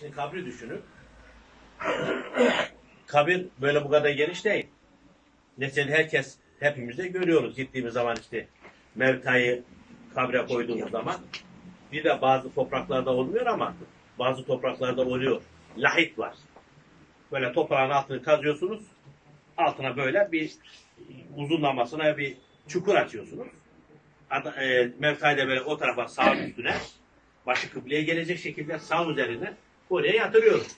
Şimdi kabri düşünün. Kabir böyle bu kadar geniş değil. Neticede herkes hepimiz de görüyoruz gittiğimiz zaman işte mevtayı kabre koyduğumuz zaman bir de bazı topraklarda olmuyor ama bazı topraklarda oluyor. Lahit var. Böyle toprağın altını kazıyorsunuz. Altına böyle bir uzunlamasına bir çukur açıyorsunuz. E, mevtayı da böyle o tarafa sağ üstüne başı kıbleye gelecek şekilde sağ üzerine oraya yatırıyoruz.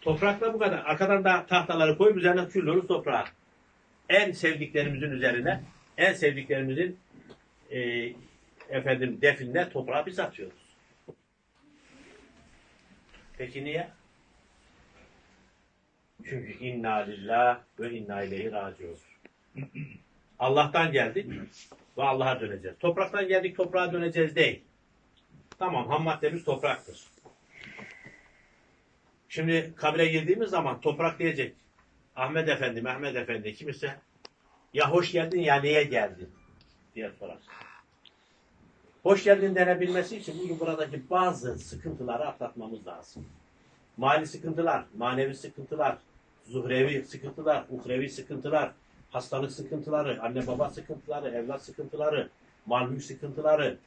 Toprakla bu kadar. Arkadan da tahtaları koyup üzerine küllüyoruz toprağa. En sevdiklerimizin üzerine, en sevdiklerimizin e, efendim definine toprağı biz atıyoruz. Peki niye? Çünkü inna lillah ve inna ileyhi raciun. Allah'tan geldik ve Allah'a döneceğiz. Topraktan geldik toprağa döneceğiz değil. Tamam ham maddemiz topraktır. Şimdi kabre girdiğimiz zaman toprak diyecek. Ahmet Efendi, Mehmet Efendi kimse ya hoş geldin ya niye geldin diye sorar. Hoş geldin denebilmesi için bugün buradaki bazı sıkıntıları atlatmamız lazım. Mali sıkıntılar, manevi sıkıntılar, zuhrevi sıkıntılar, uhrevi sıkıntılar, hastalık sıkıntıları, anne baba sıkıntıları, evlat sıkıntıları, mal mülk sıkıntıları,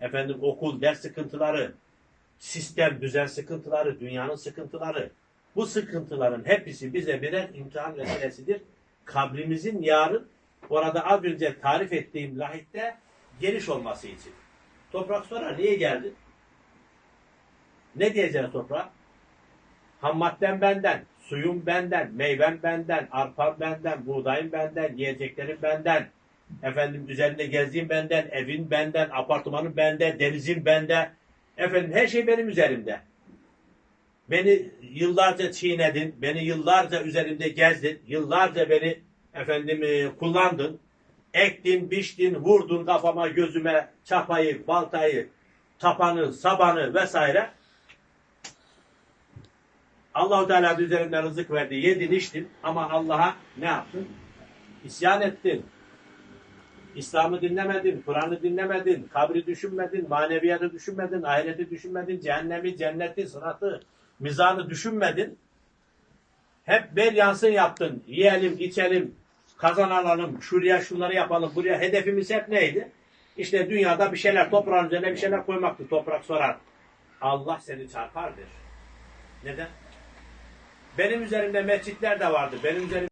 efendim okul, ders sıkıntıları, sistem, düzen sıkıntıları, dünyanın sıkıntıları. Bu sıkıntıların hepsi bize birer imtihan vesilesidir. Kabrimizin yarın orada az önce tarif ettiğim lahitte geniş olması için. Toprak sorar niye geldin? Ne diyeceğiz toprağa? Ham benden, suyum benden, meyvem benden, arpam benden, buğdayım benden, yiyeceklerim benden, efendim üzerinde gezdiğim benden, evin benden, apartmanım bende, denizim bende, efendim her şey benim üzerimde. Beni yıllarca çiğnedin, beni yıllarca üzerimde gezdin, yıllarca beni efendim e, kullandın, ektin, biçtin, vurdun kafama, gözüme çapayı, baltayı, tapanı, sabanı vesaire. Allahu Teala üzerinden rızık verdi, yedin, içtin ama Allah'a ne yaptın? İsyan ettin. İslam'ı dinlemedin, Kur'an'ı dinlemedin, kabri düşünmedin, maneviyatı düşünmedin, ahireti düşünmedin, cehennemi, cenneti, sıratı, mizanı düşünmedin. Hep bel yansın yaptın. Yiyelim, içelim, kazanalım, şuraya şunları yapalım, buraya. Hedefimiz hep neydi? İşte dünyada bir şeyler, toprağın üzerine bir şeyler koymaktı. Toprak sorar. Allah seni çarpar der. Neden? Benim üzerimde mescitler de vardı. Benim üzerimde